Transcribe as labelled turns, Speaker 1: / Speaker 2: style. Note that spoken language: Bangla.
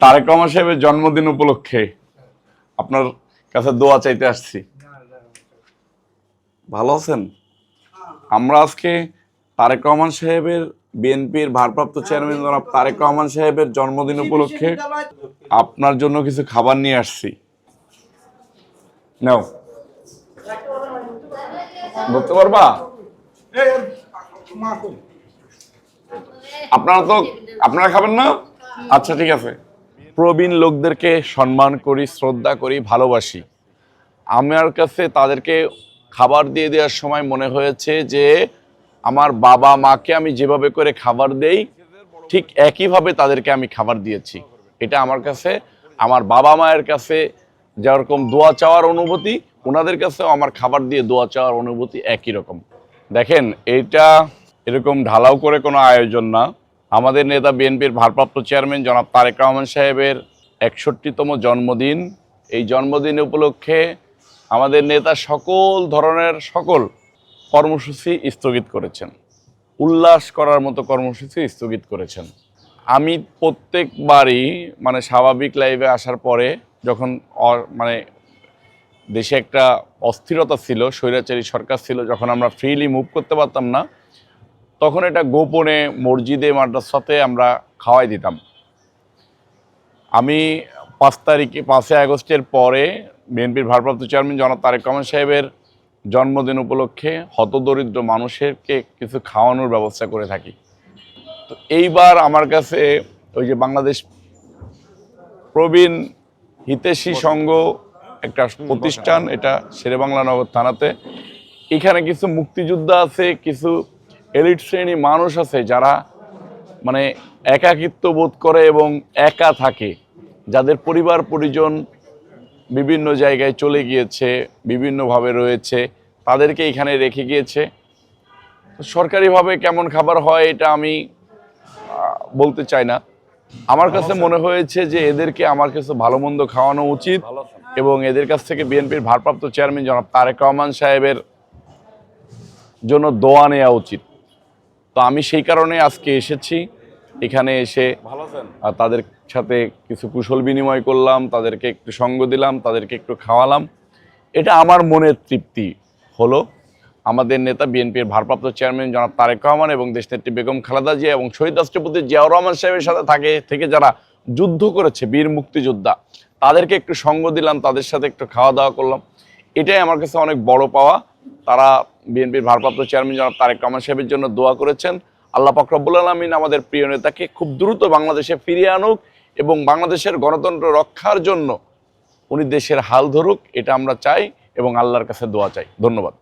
Speaker 1: তারেক রহমান সাহেবের জন্মদিন উপলক্ষে আপনার কাছে দোয়া চাইতে আসছি। ভালো আছেন? আমরা আজকে তারেক রহমান সাহেবের, বিএনপির ভারপ্রাপ্ত চেয়ারম্যান জনাব তারেক রহমান সাহেবের জন্মদিন উপলক্ষে আপনার জন্য কিছু খাবার নিয়ে আসছি। নাও। ধরতে পারবা? আপনারা তো, আপনারা খাবেন না? আচ্ছা ঠিক আছে। প্রবীণ লোকদেরকে সম্মান করি, শ্রদ্ধা করি, ভালোবাসি। আমার কাছে তাদেরকে খাবার দিয়ে দেওয়ার সময় মনে হয়েছে যে, আমার বাবা মাকে আমি যেভাবে করে খাবার দেই, ঠিক একইভাবে তাদেরকে আমি খাবার দিয়েছি। এটা আমার কাছে, আমার বাবা মায়ের কাছে যেরকম দোয়া চাওয়ার অনুভূতি, ওনাদের কাছেও আমার খাবার দিয়ে দোয়া চাওয়ার অনুভূতি একই রকম। দেখেন এইটা এরকম ঢালাও করে কোনো আয়োজন না। আমাদের নেতা বিএনপির ভারপ্রাপ্ত চেয়ারম্যান জনাব তারেক রহমান সাহেবের একষট্টিতম জন্মদিন। এই জন্মদিন উপলক্ষে আমাদের নেতা সকল ধরনের সকল কর্মসূচি স্থগিত করেছেন। উল্লাস করার মতো কর্মসূচি স্থগিত করেছেন। আমি প্রত্যেকবারই মানে স্বাভাবিক লাইভে আসার পরে যখন মানে দেশে একটা অস্থিরতা ছিল, স্বৈরাচারী সরকার ছিল, যখন আমরা ফ্রিলি মুভ করতে পারতাম না তখন এটা গোপনে মসজিদে, মাদ্রাসাতে আমরা খাওয়াই দিতাম। আমি পাঁচ তারিখে, পাঁচই আগস্টের পরে বিএনপির ভারপ্রাপ্ত চেয়ারম্যান জনাব তারেক রহমান সাহেবের জন্মদিন উপলক্ষে হতদরিদ্র মানুষেরকে কিছু খাওয়ানোর ব্যবস্থা করে থাকি। তো এইবার আমার কাছে ওই যে বাংলাদেশ প্রবীণ হিতেশী সংঘ একটা প্রতিষ্ঠান, এটা শেরেবাংলা নগর থানাতে। এখানে কিছু মুক্তিযোদ্ধা আছে, কিছু এলিট শ্রেণি মানুষ আছে যারা মানে একাকিত্ব বোধ করে এবং একা থাকে। যাদের পরিবার পরিজন বিভিন্ন জায়গায় চলে গিয়েছে বিভিন্নভাবে রয়েছে তাদেরকে এখানে রেখে গিয়েছে। সরকারিভাবে কেমন খাবার হয় এটা আমি বলতে চাই না। আমার কাছে মনে হয়েছে যে এদেরকে আমার কাছে ভালো মন্দ খাওয়ানো উচিত এবং এদের কাছ থেকে বিএনপির ভারপ্রাপ্ত চেয়ারম্যান জনাব তারেক রহমান সাহেবের জন্য দোয়া নেওয়া উচিত। তো আমি সেই কারণে আজকে এসেছি। এখানে এসে তাদের সাথে কিছু কুশল বিনিময় করলাম তাদেরকে একটু সঙ্গ দিলাম তাদেরকে একটু খাওয়ালাম। এটা আমার মনের তৃপ্তি হলো। আমাদের নেতা বিএনপির ভারপ্রাপ্ত চেয়ারম্যান জনাব তারেক রহমান এবং দেশনেত্রী বেগম খালেদা জিয়া এবং শহীদ রাষ্ট্রপতি জিয়াউর রহমান সাহেবের সাথে থাকে থেকে যারা যুদ্ধ করেছে বীর মুক্তিযোদ্ধা তাদেরকে একটু সঙ্গ দিলাম তাদের সাথে একটু খাওয়া দাওয়া করলাম। এটাই আমার কাছে অনেক বড় পাওয়া। তারা বিএনপির ভারপ্রাপ্ত চেয়ারম্যান জনাব তারেক রহমান সাহেবের জন্য দোয়া করেছেন। আল্লাহ পাক রব্বুল আলমিন আমাদের প্রিয় নেতাকে খুব দ্রুত বাংলাদেশে ফিরিয়ে আনুক এবং বাংলাদেশের গণতন্ত্র রক্ষার জন্য উনি দেশের হাল ধরুক, এটা আমরা চাই এবং আল্লাহর কাছে দোয়া চাই। ধন্যবাদ।